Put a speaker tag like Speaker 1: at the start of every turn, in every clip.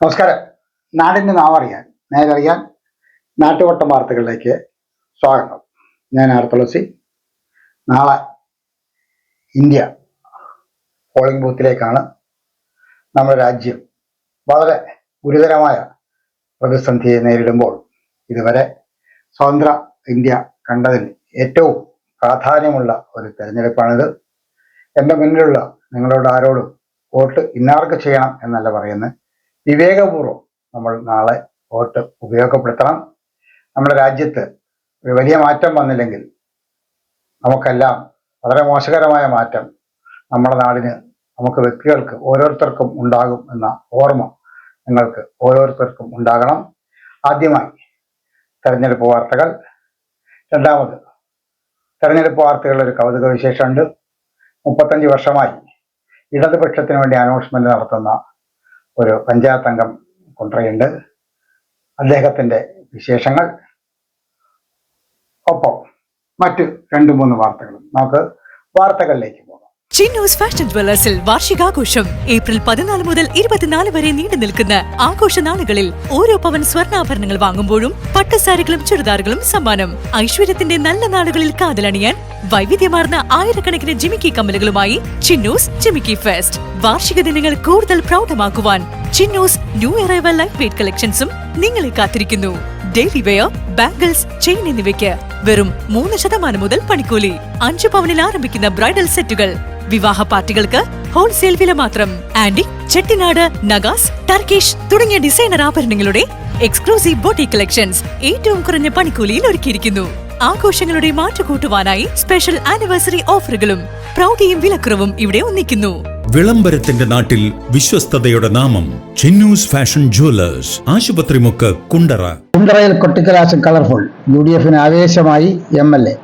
Speaker 1: നമസ്കാരം. നാടിന്റെ നാവറിയാൻ നേരറിയാൻ നാട്ടുവട്ടം വാർത്തകളിലേക്ക് സ്വാഗതം. ഞാൻ ആർ തുളസി. നാളെ ഇന്ത്യ പോളിംഗ് ബൂത്തിലേക്കാണ് നമ്മുടെ രാജ്യം വളരെ ഗുരുതരമായ പ്രതിസന്ധിയെ നേരിടുമ്പോൾ ഇതുവരെ സ്വതന്ത്ര ഇന്ത്യ കണ്ടതിൽ ഏറ്റവും പ്രാധാന്യമുള്ള ഒരു തെരഞ്ഞെടുപ്പാണിത്. എന്റെ മുന്നിലുള്ള നിങ്ങളോട് ആരോടും വോട്ട് ഇന്നാർക്ക് ചെയ്യണം എന്നല്ല പറയുന്നത്. വിവേകപൂർവം നമ്മൾ നാളെ വോട്ട് ഉപയോഗപ്പെടുത്തണം. നമ്മുടെ രാജ്യത്ത് ഒരു വലിയ മാറ്റം വന്നില്ലെങ്കിൽ നമുക്കെല്ലാം വളരെ മോശകരമായ മാറ്റം നമ്മുടെ നാടിന് നമുക്ക് വ്യക്തികൾക്ക് ഓരോരുത്തർക്കും ഉണ്ടാകും എന്ന ഓർമ്മ നിങ്ങൾക്ക് ഓരോരുത്തർക്കും ഉണ്ടാകണം. ആദ്യമായി തെരഞ്ഞെടുപ്പ് വാർത്തകൾ. രണ്ടാമത് തെരഞ്ഞെടുപ്പ് വാർത്തകളിൽ ഒരു കൗതുക വിശേഷമുണ്ട് മുപ്പത്തഞ്ച് വർഷമായി ഇടതുപക്ഷത്തിന് വേണ്ടി അനൗൺസ്മെന്റ് നടത്തുന്ന ഒരു പഞ്ചായത്ത് അംഗം കൊണ്ടുവരുന്നുണ്ട് അദ്ദേഹത്തിന്റെ വിശേഷങ്ങൾ. ഒപ്പം മറ്റ് രണ്ട് മൂന്ന് വാർത്തകളും. നമുക്ക് വാർത്തകളിലേക്ക്
Speaker 2: ചിന്നൂസ് ഫാഷൻ ജ്വല്ലേഴ്സിൽ വാർഷികാഘോഷം ഏപ്രിൽ പതിനാല് മുതൽ ഇരുപത്തിനാല് വരെ നീണ്ടു നിൽക്കുന്ന ആഘോഷ നാളുകളിൽ ഓരോ പവൻ സ്വർണാഭരണങ്ങൾ വാങ്ങുമ്പോഴും പട്ടുസാരികളും ചുരിദാറുകളും സമ്മാനം. ഐശ്വര്യത്തിന്റെ നല്ല നാളുകളിൽ കാതലണിയാൻ വൈവിധ്യമാർന്ന ആയിരക്കണക്കിന് ജിമിക്കി കമ്മലുകളുമായി ചിന്നൂസ് ജിമിക്കി ഫെസ്റ്റ് വാർഷിക ദിനങ്ങൾ കൂടുതൽ പ്രൗഢമാക്കുവാൻ Chinnus new arrival light weight കളക്ഷൻസും നിങ്ങളെ കാത്തിരിക്കുന്നു. ഡെയിലി വെയർ ബാംഗിൾസ് ചെയിൻ എന്നിവയ്ക്ക് വെറും മൂന്ന് ശതമാനം മുതൽ പണിക്കൂലി. അഞ്ചു പവനിൽ ആരംഭിക്കുന്ന ബ്രൈഡൽ സെറ്റുകൾ വിവാഹ പാർട്ടികൾക്ക് ഹോൾസെയിൽ വില മാത്രം. ആന്റി ചെട്ടിനാട് നഗാസ് ടർക്കിഷ് തുടങ്ങിയ ഡിസൈനർ ആഭരണങ്ങളുടെ എക്സ്ക്ലൂസീവ് ബോട്ടി കളക്ഷൻസ് ഏറ്റവും കുറഞ്ഞ പണിക്കൂലിയിൽ ഒരുക്കിയിരിക്കുന്നു. ആഘോഷങ്ങളുടെ മാറ്റുകൂട്ടുവാനായി സ്പെഷ്യൽ ആനിവേഴ്സറി ഓഫറുകളും പ്രൗഢിയും വിലക്കുറവും ഇവിടെ ഒന്നിക്കുന്നു.
Speaker 3: വിളംബരത്തിന്റെ നാട്ടിൽ വിശ്വസ്തയുടെ നാമം ചിന്നൂസ് ഫാഷൻ ജുവലേഴ്സ് ആശുപത്രിമുക്ക് കുണ്ടറ.
Speaker 1: കുണ്ടറയിൽ കൊട്ടിക്കലാശം കളർഫുൾ യു ഡി എഫിന് ആവേശമായി എം എൽ എ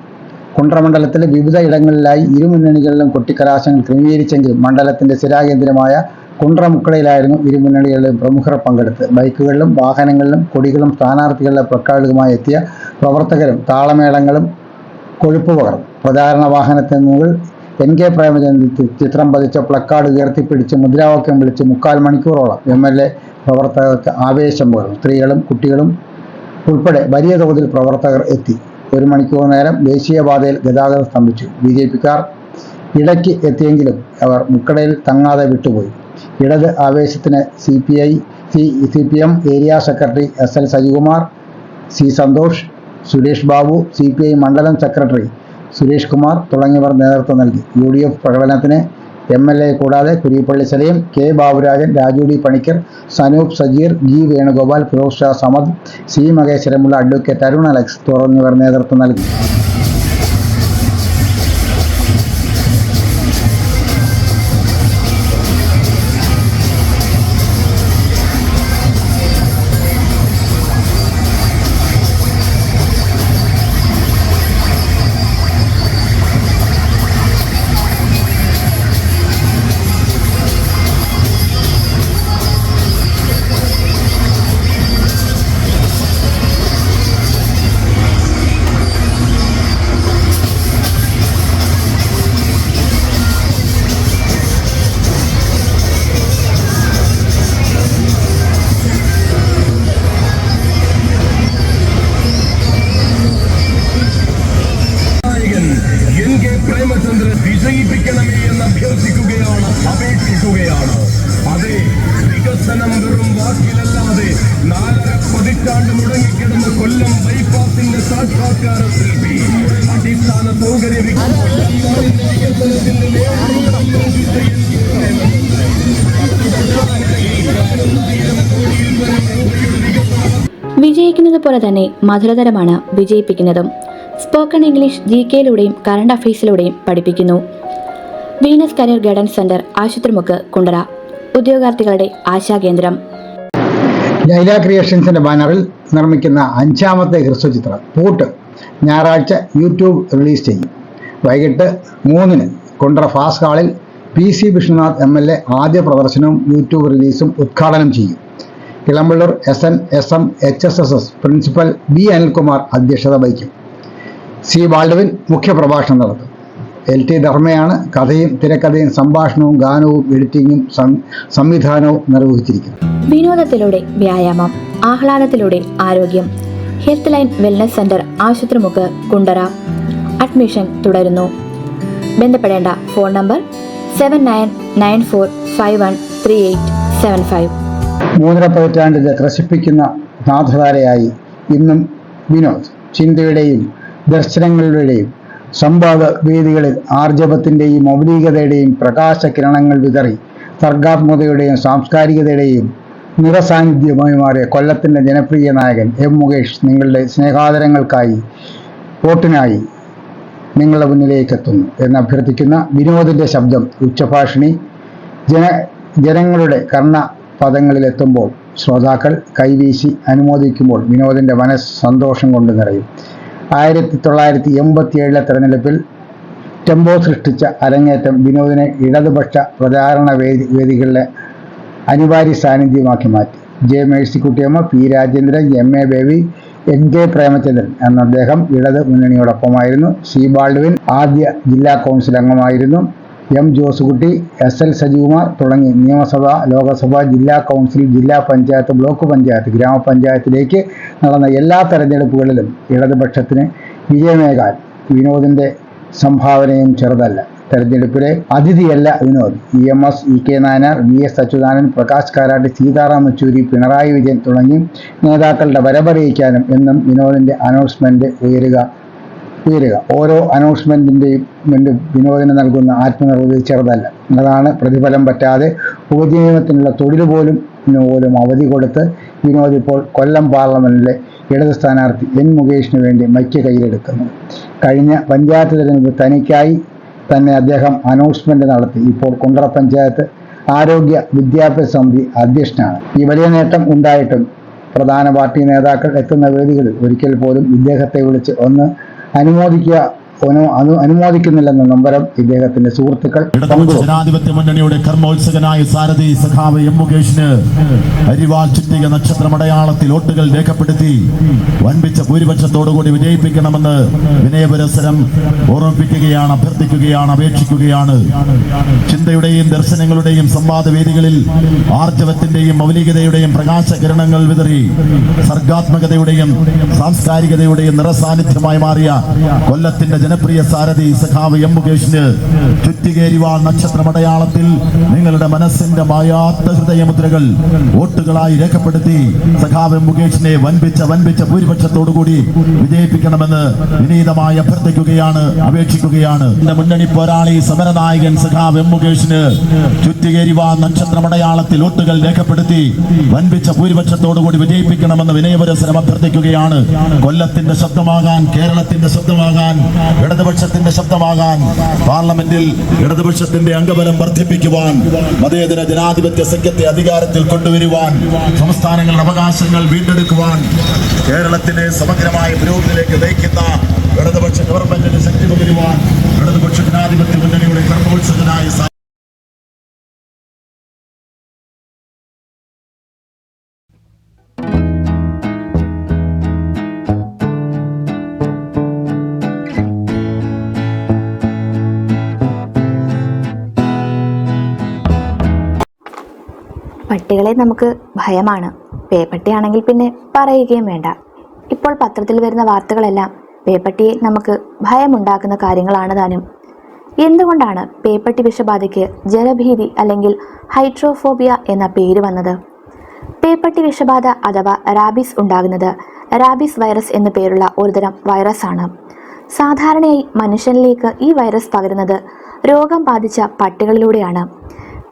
Speaker 1: കുണ്ടറ മണ്ഡലത്തിലെ വിവിധ ഇടങ്ങളിലായി ഇരുമുന്നണികളിലും കൊട്ടിക്കലാശങ്ങൾ ക്രമീകരിച്ചെങ്കിലും മണ്ഡലത്തിന്റെ സ്ഥിരാകേന്ദ്രമായ കുണ്ട്രമുക്കളയിലായിരുന്നു ഇരുമുന്നണികളിലും ഇരു മുന്നണികളിലും പ്രമുഖർ പങ്കെടുത്ത് ബൈക്കുകളിലും വാഹനങ്ങളിലും കൊടികളും സ്ഥാനാർത്ഥികളുടെ പ്രക്കാളുകളുമായി എത്തിയ പ്രവർത്തകരും താളമേളങ്ങളും കൊഴുപ്പ് പകർന്നു. പ്രചാരണ വാഹനത്തിന് മുകളിൽ എൻ കെ പ്രേമചന്ദ്രൻ ചിത്രം പതിച്ച പ്ലക്കാർഡ് ഉയർത്തിപ്പിടിച്ച് മുദ്രാവാക്യം വിളിച്ച് മുക്കാൽ മണിക്കൂറോളം എം എൽ എ പ്രവർത്തകർക്ക് ആവേശം പകർന്നു. സ്ത്രീകളും കുട്ടികളും ഉൾപ്പെടെ വലിയ തോതിൽ പ്രവർത്തകർ എത്തി. ഒരു മണിക്കൂർ നേരം ദേശീയപാതയിൽ ഗതാഗതം സ്തംഭിച്ചു. ബി ജെ പിക്കാർ ഇടയ്ക്ക് എത്തിയെങ്കിലും അവർ മുക്കടയിൽ തങ്ങാതെ വിട്ടുപോയി. ഇടത് ആവേശത്തിന് C P I C C P M area secretary S L Sajikumar C Santhosh Suresh Babu C P I മണ്ഡലം സെക്രട്ടറി സുരേഷ് കുമാർ തുടങ്ങിയവർ നേതൃത്വം നൽകി. യു ഡി എഫ് പ്രകടനത്തിന് എം എൽ എ കൂടാതെ Kurippally Saleem K Baburajan Raju D Panicker Sanoop Sajeer G Venugopal Firoz Shah Samad C മഹേശ്വരമുള്ള advocate Arun Alex തുടങ്ങിയവർ നേതൃത്വം നൽകി.
Speaker 4: വിജയിപ്പിക്കണമേ എന്ന് അഭ്യർത്ഥിക്കുകയാണ് അപേക്ഷിക്കുകയാണ്. അതെ വികസനം വെറും വാക്കിലല്ലാതെ നാലര പതിറ്റാണ്ട് മുടങ്ങിക്കിടന്ന കൊല്ലം ബൈപ്പാസിന്റെ സാക്ഷാത്കാര ശില്പി അടിസ്ഥാന സൗകര്യ
Speaker 5: വിജയിക്കുന്നത് പോലെ തന്നെ മധുരതരമാണ് വിജയിപ്പിക്കുന്നതും. സ്പോക്കൺ ഇംഗ്ലീഷ് ജി കെയിലൂടെയും കറണ്ട് അഫയേഴ്സിലൂടെയും പഠിപ്പിക്കുന്നു. Venus career guidance centre Ashupathrimukku Kundara. ഉദ്യോഗാർത്ഥികളുടെ ആശാകേന്ദ്രം
Speaker 1: ലൈല ക്രിയേഷൻസിന്റെ ബാനറിൽ നിർമ്മിക്കുന്ന അഞ്ചാമത്തെ ഹ്രസ്വചിത്രം പൂട്ട് ഞായറാഴ്ച യൂട്യൂബ് റിലീസ് ചെയ്യും. വൈകിട്ട് മൂന്നിന് കുണ്ടറ ഫാസ്റ്റ് ഹാളിൽ P C Vishnunath M L A ആദ്യ പ്രദർശനവും യൂട്യൂബ് റിലീസും ഉദ്ഘാടനം ചെയ്യും. Elampalloor S N S M H S S S principal B Anilkumar അധ്യക്ഷത വഹിക്കും. സി ബാൽഡവിൻ മുഖ്യപ്രഭാഷണം നടത്തും. എൽ ടി ധർമ്മയാണ് കഥയും തിരക്കഥയും സംഭാഷണവും ഗാനവും എഡിറ്റിങ്ങും സംവിധാനവും നിർവഹിച്ചിരിക്കുന്നത്.
Speaker 5: വിനോദത്തിലൂടെ വ്യായാമം ആഹ്ലാദത്തിലൂടെ ആരോഗ്യം health line wellness centre Ashupathrimukku Kundara. Admission തുടരുന്നു. ബന്ധപ്പെടേണ്ട phone number seven nine nine four five one three eight seven five.
Speaker 1: മൂന്നര പതിറ്റാണ്ടിലെ ത്രസിപ്പിക്കുന്ന നാഥധാരയായി ഇന്നും വിനോദ്. ചിന്തയുടെയും ദർശനങ്ങളുടെയും സംവാദ വേദികളിൽ ആർജവത്തിന്റെയും മൗലികതയുടെയും പ്രകാശ കിരണങ്ങൾ വിതറി സർഗാത്മകതയുടെയും സാംസ്കാരികതയുടെയും നിറസാന്നിധ്യമായി മാറിയ കൊല്ലത്തിന്റെ ജനപ്രിയ നായകൻ എം മുകേഷ് നിങ്ങളുടെ സ്നേഹാദരങ്ങൾക്കായി വോട്ടിനായി നിങ്ങളുടെ മുന്നിലേക്ക് എത്തുന്നു എന്ന് അഭ്യർത്ഥിക്കുന്ന വിനോദിന്റെ ശബ്ദം ഉച്ചഭാഷിണി. ജന ജനങ്ങളുടെ കർണ പദങ്ങളിലെത്തുമ്പോൾ ശ്രോതാക്കൾ കൈവീശി അനുമോദിക്കുമ്പോൾ വിനോദിന്റെ മനസ്സ് സന്തോഷം കൊണ്ട് നിറയും. ആയിരത്തി തൊള്ളായിരത്തി എൺപത്തി ഏഴിലെ തെരഞ്ഞെടുപ്പിൽ ടെമ്പോ സൃഷ്ടിച്ച അരങ്ങേറ്റം വിനോദിനെ ഇടതുപക്ഷ പ്രചാരണ വേദി വേദികളിലെ അനിവാര്യ സാന്നിധ്യമാക്കി മാറ്റി. J. Mercykuttyamma P. Rajendran M. A. Baby N. K. Premachandran എന്ന അദ്ദേഹം ഇടത് മുന്നണിയോടൊപ്പമായിരുന്നു. സി. ബാൾഡുവിൻ ആദ്യ ജില്ലാ കൗൺസിൽ അംഗമായിരുന്നു M Josekutty S L Sajikumar തുടങ്ങി നിയമസഭ ലോകസഭ ജില്ലാ കൗൺസിൽ ജില്ലാ പഞ്ചായത്ത് ബ്ലോക്ക് പഞ്ചായത്ത് ഗ്രാമപഞ്ചായത്തിലേക്ക് നടന്ന എല്ലാ തെരഞ്ഞെടുപ്പുകളിലും ഇടതുപക്ഷത്തിന് വിജയമേകാൻ വിനോദിന്റെ സംഭാവനയും ചെറുതല്ല. തെരഞ്ഞെടുപ്പിലെ അതിഥിയല്ല Vinod. E M S E K Nayanar V S Achuthanandan Prakash Karat Sitaram Yechury Pinarayi Vijayan തുടങ്ങി നേതാക്കളുടെ വരവറിയിക്കാനും എന്നും വിനോദിന്റെ അനൗൺസ്മെന്റ് ഉയരുക ഉയരുക ഓരോ അനൗൺസ്മെന്റിന്റെയും മുൻപ് വിനോദിന് നൽകുന്ന ആത്മനിർവൃതി ചെറുതല്ല. അതാണ് പ്രതിഫലം പറ്റാതെ ഉപജീവനത്തിനുള്ള തൊഴിൽ പോലും പോലും അവധി കൊടുത്ത് വിനോദ് ഇപ്പോൾ കൊല്ലം പാർലമെന്റിലെ ഇടത് സ്ഥാനാർത്ഥി എൻ മുകേഷിന് വേണ്ടി മൈക്ക് കയ്യിലെടുക്കുന്നു. കഴിഞ്ഞ പഞ്ചായത്ത് തിരഞ്ഞെടുപ്പ് തനിക്കായി തന്നെ അദ്ദേഹം അനൗൺസ്മെന്റ് നടത്തി. ഇപ്പോൾ കുണ്ടറ പഞ്ചായത്ത് ആരോഗ്യ വിദ്യാഭ്യാസ സമിതി അധ്യക്ഷനാണ്. ഈ വലിയ നേട്ടം ഉണ്ടായിട്ടും പ്രധാന പാർട്ടി നേതാക്കൾ എത്തുന്ന വേദികളിൽ ഒരിക്കൽ പോലും ഇദ്ദേഹത്തെ വിളിച്ച് ഒന്ന് അനുമോദിക്കുക അനു അനു അനുമോദിക്കുന്നില്ലെന്ന നമ്പരം ഇദ്ദേഹത്തിന്റെ സുഹൃത്തുക്കൾ
Speaker 6: ജനാധിപത്യ മുന്നണിയുടെ കർമ്മോത്സകനായ സാരഥി സഖാവ് എം മുകേഷിന് അരിവാൾ ചുറ്റിക നക്ഷത്രമടയാളത്തിൽ വോട്ടുകൾ രേഖപ്പെടുത്തി വൻപിച്ച ഭൂരിപക്ഷത്തോടുകൂടി വിജയിപ്പിക്കണമെന്ന് വിനയപുരസരം ഓർമ്മിപ്പിക്കുകയാണ് അഭ്യർത്ഥിക്കുകയാണ് അപേക്ഷിക്കുകയാണ്. ചിന്തയുടെയും ദർശനങ്ങളുടെയും സംവാദവേദികളിൽ ആർജവത്തിന്റെയും മൗലികതയുടെയും പ്രകാശകിരണങ്ങൾ വിതറി സർഗാത്മകതയുടെയും സാംസ്കാരികതയുടെയും നിറസാന്നിധ്യമായി മാറിയ കൊല്ലത്തിന്റെ ജനപ്രിയ സാരഥി സഖാവ് എം മുകേഷിന് ചുറ്റികേരിവാൾ നക്ഷത്രമടയാളത്തിൽ നിങ്ങളുടെ മനസ്സിന്റെ മായാത്ത ഹൃദയമുദ്രകൾ വോട്ടുകളായി രേഖപ്പെടുത്തി സഖാവ് എം മുകേഷിനെ വൻപിച്ച വൻപിച്ച ഭൂരിപക്ഷത്തോടുകൂടി വിജയിപ്പിക്കണമെന്ന് വിനീതമായി അഭ്യർത്ഥിക്കുകയാണ് അപേക്ഷിക്കുകയാണ്. എന്റെ മുന്നണി പോരാളി സമരനായകൻ സഖാവ് എം മുകേഷിന് ചുറ്റികേരിവാൾ നക്ഷത്രമടയാളത്തിൽ വോട്ടുകൾ രേഖപ്പെടുത്തി വൻപിച്ച ഭൂരിപക്ഷത്തോടുകൂടി വിജയിപ്പിക്കണമെന്ന് വിനയപുരസരം അഭ്യർത്ഥിക്കുകയാണ്. കൊല്ലത്തിന്റെ ശബ്ദമാകാൻ കേരളത്തിന്റെ ശബ്ദമാകാൻ ഇടതുപക്ഷത്തിന്റെ ശബ്ദമാകാൻ പാർലമെന്റിൽ ഇടതുപക്ഷത്തിന്റെ അംഗബലം വർദ്ധിപ്പിക്കുവാൻ മതേതര ജനാധിപത്യ സഖ്യത്തെ അധികാരത്തിൽ കൊണ്ടുവരുവാൻ സംസ്ഥാനങ്ങളുടെ അവകാശങ്ങൾ വീണ്ടെടുക്കുവാൻ കേരളത്തിന്റെ സമഗ്രമായ പുരോഗതിയിലേക്ക് നയിക്കുന്ന ഇടതുപക്ഷ ഗവൺമെന്റിന് ശക്തി പകരുവാൻ ഇടതുപക്ഷ ജനാധിപത്യ
Speaker 5: പട്ടികളെ നമുക്ക് ഭയമാണ്. പേപ്പട്ടിയാണെങ്കിൽ പിന്നെ പറയുകയും വേണ്ട. ഇപ്പോൾ പത്രത്തിൽ വരുന്ന വാർത്തകളെല്ലാം പേപ്പട്ടിയെ നമുക്ക് ഭയമുണ്ടാക്കുന്ന കാര്യങ്ങളാണ് താനും. എന്തുകൊണ്ടാണ് പേപ്പട്ടി വിഷബാധയ്ക്ക് ജലഭീതി അല്ലെങ്കിൽ ഹൈഡ്രോഫോബിയ എന്ന പേര് വന്നത്? പേപ്പട്ടി വിഷബാധ അഥവാ റാബീസ് ഉണ്ടാകുന്നത് റാബീസ് വൈറസ് എന്നു പേരുള്ള ഒരുതരം വൈറസ് ആണ് സാധാരണയായി മനുഷ്യനിലേക്ക് ഈ വൈറസ് പകരുന്നത് രോഗം ബാധിച്ച പട്ടികളിലൂടെയാണ്.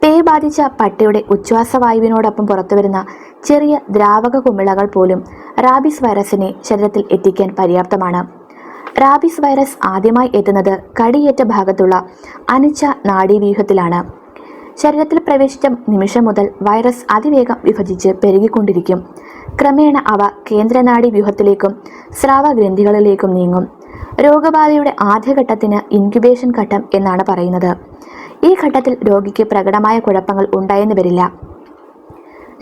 Speaker 5: പേ ബാധിച്ച പട്ടിയുടെ ഉച്ഛ്വാസവായുവിനോടൊപ്പം പുറത്തുവരുന്ന ചെറിയ ദ്രാവക കുമിളകൾ പോലും റാബിസ് വൈറസിനെ ശരീരത്തിൽ എത്തിക്കാൻ പര്യാപ്തമാണ്. റാബിസ് വൈറസ് ആദ്യമായി എത്തുന്നത് കടിയേറ്റ ഭാഗത്തുള്ള അനിച്ച നാഡീവ്യൂഹത്തിലാണ്. ശരീരത്തിൽ പ്രവേശിച്ച നിമിഷം മുതൽ വൈറസ് അതിവേഗം വിഭജിച്ച് പെരുകിക്കൊണ്ടിരിക്കും. ക്രമേണ അവ കേന്ദ്രനാഡി വ്യൂഹത്തിലേക്കും സ്രാവഗ്രന്ഥികളിലേക്കും നീങ്ങും. രോഗബാധയുടെ ആദ്യഘട്ടത്തിന് ഇൻക്യുബേഷൻ ഘട്ടം എന്നാണ് പറയുന്നത്. ഈ ഘട്ടത്തിൽ രോഗിക്ക് പ്രകടമായ കുഴപ്പങ്ങൾ ഉണ്ടായെന്ന് വരില്ല.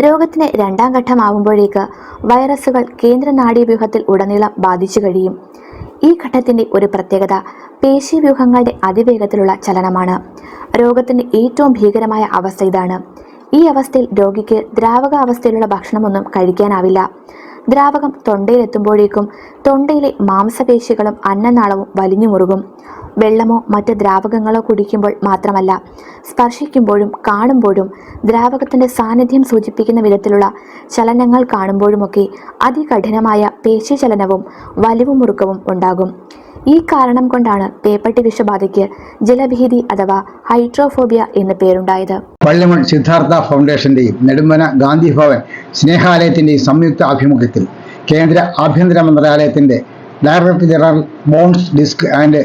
Speaker 5: രോഗത്തിന് രണ്ടാം ഘട്ടമാവുമ്പോഴേക്ക് വൈറസുകൾ കേന്ദ്ര നാഡീവ്യൂഹത്തിൽ ഉടനീളം ബാധിച്ചു കഴിയും. ഈ ഘട്ടത്തിന്റെ ഒരു പ്രത്യേകത പേശീവ്യൂഹങ്ങളുടെ അതിവേഗത്തിലുള്ള ചലനമാണ്. രോഗത്തിന്റെ ഏറ്റവും ഭീകരമായ അവസ്ഥ ഇതാണ്. ഈ അവസ്ഥയിൽ രോഗിക്ക് ദ്രാവക അവസ്ഥയിലുള്ള ഭക്ഷണമൊന്നും കഴിക്കാനാവില്ല. ദ്രാവകം തൊണ്ടയിലെത്തുമ്പോഴേക്കും തൊണ്ടയിലെ മാംസപേശികളും അന്നനാളവും വലിഞ്ഞു മുറുകും വെള്ളമോ മറ്റ് ദ്രാവകങ്ങളോ കുടിക്കുമ്പോൾ മാത്രമല്ല സ്പർശിക്കുമ്പോഴും കാണുമ്പോഴും ദ്രാവകത്തിന്റെ സാന്നിധ്യം സൂചിപ്പിക്കുന്ന വിധത്തിലുള്ള ചലനങ്ങൾ കാണുമ്പോഴുമൊക്കെ അതികഠിനമായ പേശീചലനവും വലിവും മുറുക്കവും ഉണ്ടാകും. ഈ കാരണം കൊണ്ടാണ് പേപ്പട്ടി വിഷബാധയ്ക്ക് ജലഭീതി അഥവാ ഹൈഡ്രോഫോബിയ എന്ന് പേരുണ്ടായത്.
Speaker 1: പള്ളിമൺ സിദ്ധാർത്ഥ ഫൗണ്ടേഷന്റെയും നെടുമ്പന ഗാന്ധി ഭവൻ സ്നേഹാലയത്തിന്റെയും സംയുക്ത ആഭിമുഖ്യത്തിൽ കേന്ദ്ര ആഭ്യന്തര മന്ത്രാലയത്തിന്റെ ഡയറക്ടർ ജനറൽ ബോൺസ് ഡിസ്ക് ആൻഡ്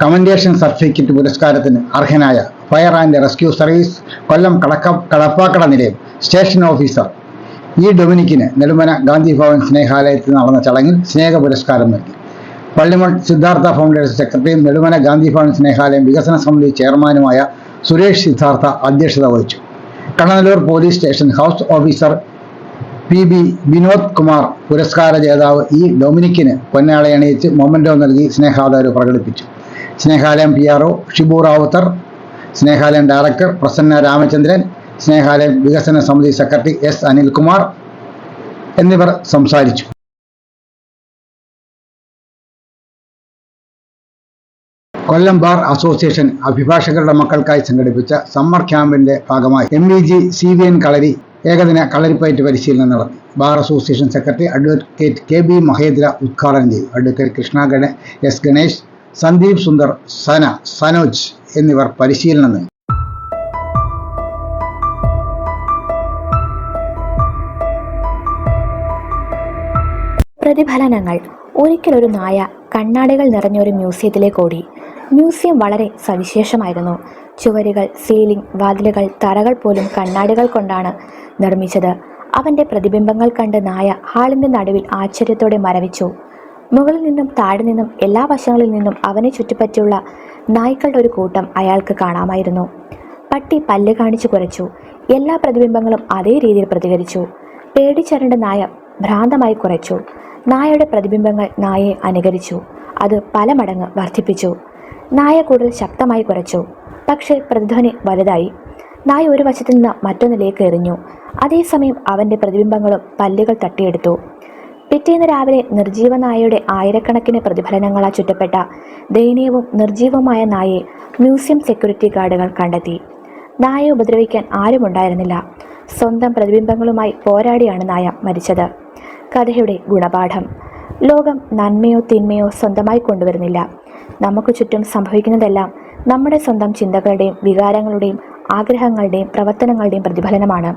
Speaker 1: കമൻഡേഷൻ സർട്ടിഫിക്കറ്റ് പുരസ്കാരത്തിന് അർഹനായ fire and rescue service Kollam കടക്ക Kadappakada നിലയം സ്റ്റേഷൻ ഓഫീസർ ഇ ഡൊമിനിക്കിന് നെടുമന ഗാന്ധി ഭവൻ സ്നേഹാലയത്തിൽ നടന്ന ചടങ്ങിൽ സ്നേഹ പുരസ്കാരം നൽകി. പള്ളിമൺ സിദ്ധാർത്ഥ ഫൗണ്ടേഷൻ സെക്രട്ടറിയും നെടുമന ഗാന്ധി ഭവൻ സ്നേഹാലയം വികസന സമിതി ചെയർമാനുമായ സുരേഷ് സിദ്ധാർത്ഥ അധ്യക്ഷത വഹിച്ചു. Kannanallur police station house officer P B Vinod Kumar പുരസ്കാര ജേതാവ് ഇ ഡൊമിനിക്കിന് പൊന്നാളയണിയിച്ച് മൊമന്റോ നൽകി സ്നേഹാദരവ് പ്രകടിപ്പിച്ചു. Snehalayam P R O Shibu Rawther Snehalayam director Prasanna Ramachandran Snehalayam വികസന സമിതി സെക്രട്ടറി എസ് അനിൽകുമാർ എന്നിവർ സംസാരിച്ചു. കൊല്ലം ബാർ അസോസിയേഷൻ അഭിഭാഷകരുടെ മക്കൾക്കായി സംഘടിപ്പിച്ച സമ്മർ ക്യാമ്പിന്റെ ഭാഗമായി M V G C V N Kalari ഏകദിന കളരിപ്പയറ്റ് പരിശീലനം നടത്തി. Bar association secretary advocate K B Mahendra ഉദ്ഘാടനം ചെയ്തു. അഡ്വക്കേറ്റ് കൃഷ്ണ ഗണേ എസ് ഗണേഷ് സന്ദീപ് സുന്ദർ സന സനോജ് എന്നിവർ പരിശീലനം നൽകി.
Speaker 5: പ്രതിഫലനങ്ങൾ. ഒരിക്കലൊരു നായ കണ്ണാടികൾ നിറഞ്ഞൊരു മ്യൂസിയത്തിലേക്ക് ഓടി. മ്യൂസിയം വളരെ സവിശേഷമായിരുന്നു. ചുവരുകൾ സീലിംഗ് വാതിലുകൾ തറകൾ പോലും കണ്ണാടികൾ കൊണ്ടാണ് നിർമ്മിച്ചത്. അവന്റെ പ്രതിബിംബങ്ങൾ കണ്ട് നായ ഹാളിന്റെ നടുവിൽ ആശ്ചര്യത്തോടെ മരവിച്ചു. മുകളിൽ നിന്നും താഴെ നിന്നും എല്ലാ വശങ്ങളിൽ നിന്നും അവനെ ചുറ്റിപ്പറ്റിയുള്ള നായ്ക്കളുടെ ഒരു കൂട്ടം അയാൾക്ക് കാണാമായിരുന്നു. പട്ടി പല്ല് കാണിച്ചു കുറച്ചു. എല്ലാ പ്രതിബിംബങ്ങളും അതേ രീതിയിൽ പ്രതികരിച്ചു. പേടിച്ചരണ്ട നായ ഭ്രാന്തമായി കുറച്ചു. നായയുടെ പ്രതിബിംബങ്ങൾ നായയെ അനുകരിച്ചു. അത് പല മടങ്ങ് വർദ്ധിപ്പിച്ചു. നായ കൂടുതൽ ശക്തമായി കുറച്ചു. പക്ഷേ പ്രതിധ്വനി വലുതായി. നായ ഒരു വശത്തു നിന്ന് മറ്റൊന്നിലേക്ക് എറിഞ്ഞു. അതേസമയം അവന്റെ പ്രതിബിംബങ്ങളും പല്ലുകൾ തട്ടിയെടുത്തു. പിറ്റേന്ന് രാവിലെ നിർജീവ നായയുടെ ആയിരക്കണക്കിന് പ്രതിഫലനങ്ങളാൽ ചുറ്റപ്പെട്ട ദയനീയവും നിർജീവമായ നായയെ മ്യൂസിയം സെക്യൂരിറ്റി ഗാർഡുകൾ കണ്ടെത്തി. നായയെ ഉപദ്രവിക്കാൻ ആരുമുണ്ടായിരുന്നില്ല. സ്വന്തം പ്രതിബിംബങ്ങളുമായി പോരാടിയാണ് നായ മരിച്ചത്. കഥയുടെ ഗുണപാഠം. ലോകം നന്മയോ തിന്മയോ സ്വന്തമായി കൊണ്ടുവരുന്നില്ല. നമുക്ക് ചുറ്റും സംഭവിക്കുന്നതെല്ലാം നമ്മുടെ സ്വന്തം ചിന്തകളുടെയും വികാരങ്ങളുടെയും ആഗ്രഹങ്ങളുടെയും പ്രവർത്തനങ്ങളുടെയും പ്രതിഫലനമാണ്.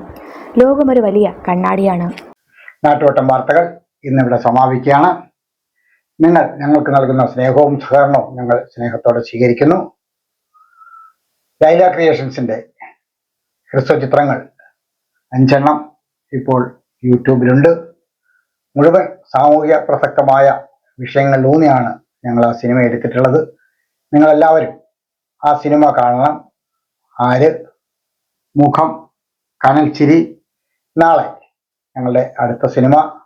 Speaker 5: ലോകം ഒരു വലിയ കണ്ണാടിയാണ്.
Speaker 1: നാട്ടുവട്ടം വാർത്തകൾ ഇന്നിവിടെ സമാപിക്കുകയാണ്. നിങ്ങൾ ഞങ്ങൾക്ക് നൽകുന്ന സ്നേഹവും സഹകരണവും ഞങ്ങൾ സ്നേഹത്തോടെ സ്വീകരിക്കുന്നു. ലൈല ക്രിയേഷൻസിന്റെ ഹ്രസ്വചിത്രങ്ങൾ അഞ്ചെണ്ണം ഇപ്പോൾ യൂട്യൂബിലുണ്ട്. മുഴുവൻ സാമൂഹിക പ്രസക്തമായ വിഷയങ്ങളിലൂന്നിയാണ് ഞങ്ങൾ ആ സിനിമ എടുത്തിട്ടുള്ളത്. നിങ്ങളെല്ലാവരും ആ സിനിമ കാണണം. ആര്? മുഖം കനൽ ചിരി നാളെ ഞങ്ങളുടെ അടുത്ത സിനിമ.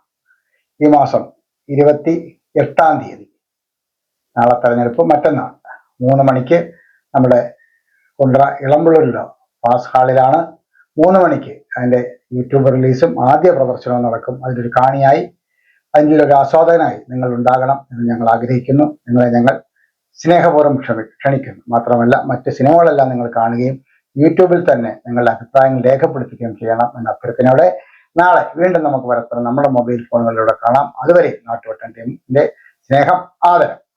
Speaker 1: ഈ മാസം ഇരുപത്തി എട്ടാം തീയതി. നാളെ തെരഞ്ഞെടുപ്പ് മറ്റന്നാൾ. മൂന്ന് മണിക്ക് നമ്മുടെ കുണ്ട്ര ഇളമ്പുള്ളൂരിലോ. പാസ് ഹാളിലാണ്. മൂന്ന് മണിക്ക് അതിന്റെ യൂട്യൂബ് റിലീസും ആദ്യ പ്രദർശനവും നടക്കും. അതിലൊരു കാണിയായി. അതിന്റെ ഒരു ആസ്വാദകനായി നിങ്ങൾ ഉണ്ടാകണം എന്ന് ഞങ്ങൾ ആഗ്രഹിക്കുന്നു. നിങ്ങളെ ഞങ്ങൾ സ്നേഹപൂർവം ക്ഷമി ക്ഷണിക്കുന്നു. മാത്രമല്ല മറ്റ് സിനിമകളെല്ലാം നിങ്ങൾ കാണുകയും യൂട്യൂബിൽ തന്നെ നിങ്ങളുടെ അഭിപ്രായങ്ങൾ രേഖപ്പെടുത്തുകയും ചെയ്യണം എന്ന അഭ്യർത്ഥനയോടെ നാളെ വീണ്ടും നമുക്ക് പരസ്പരം നമ്മുടെ മൊബൈൽ ഫോണുകളിലൂടെ കാണാം. അതുവരെ നാട്ടുവട്ടന്റെ സ്നേഹം ആദരം.